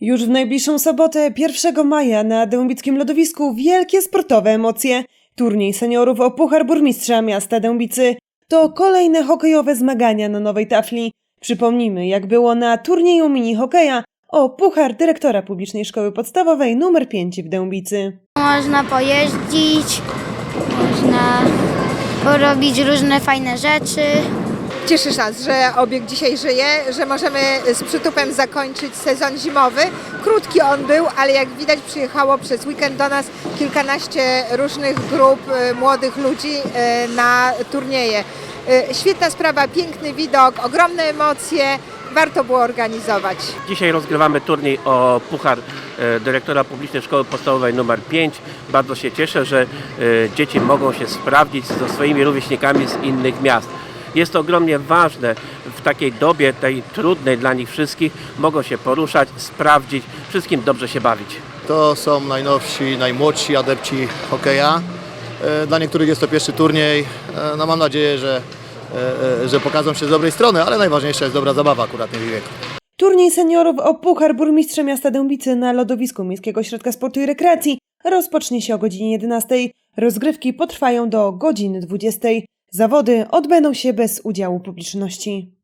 Już w najbliższą sobotę, 1 maja, na Dębickim Lodowisku wielkie sportowe emocje. Turniej seniorów o Puchar Burmistrza Miasta Dębicy to kolejne hokejowe zmagania na nowej tafli. Przypomnijmy, jak było na turnieju mini hokeja o Puchar Dyrektora Publicznej Szkoły Podstawowej nr 5 w Dębicy. Można pojeździć, można porobić różne fajne rzeczy. Cieszy nas, że obieg dzisiaj żyje, że możemy z przytupem zakończyć sezon zimowy. Krótki on był, ale jak widać przyjechało przez weekend do nas kilkanaście różnych grup e, młodych ludzi e, na turnieje. E, Świetna sprawa, piękny widok, ogromne emocje. Warto było organizować. Dzisiaj rozgrywamy turniej o Puchar Dyrektora Publicznej Szkoły Podstawowej nr 5. Bardzo się cieszę, że dzieci mogą się sprawdzić ze swoimi rówieśnikami z innych miast. Jest to ogromnie ważne w takiej dobie, tej trudnej dla nich wszystkich, mogą się poruszać, sprawdzić, wszystkim dobrze się bawić. To są najnowsi, najmłodsi adepci hokeja. E, Dla niektórych jest to pierwszy turniej. E, No mam nadzieję, że, e, że pokażą się z dobrej strony, ale najważniejsza jest dobra zabawa akurat w wieku. Turniej seniorów o Puchar Burmistrza Miasta Dębicy na lodowisku Miejskiego Ośrodka Sportu i Rekreacji rozpocznie się o godzinie 11. Rozgrywki potrwają do godziny 20. Zawody odbędą się bez udziału publiczności.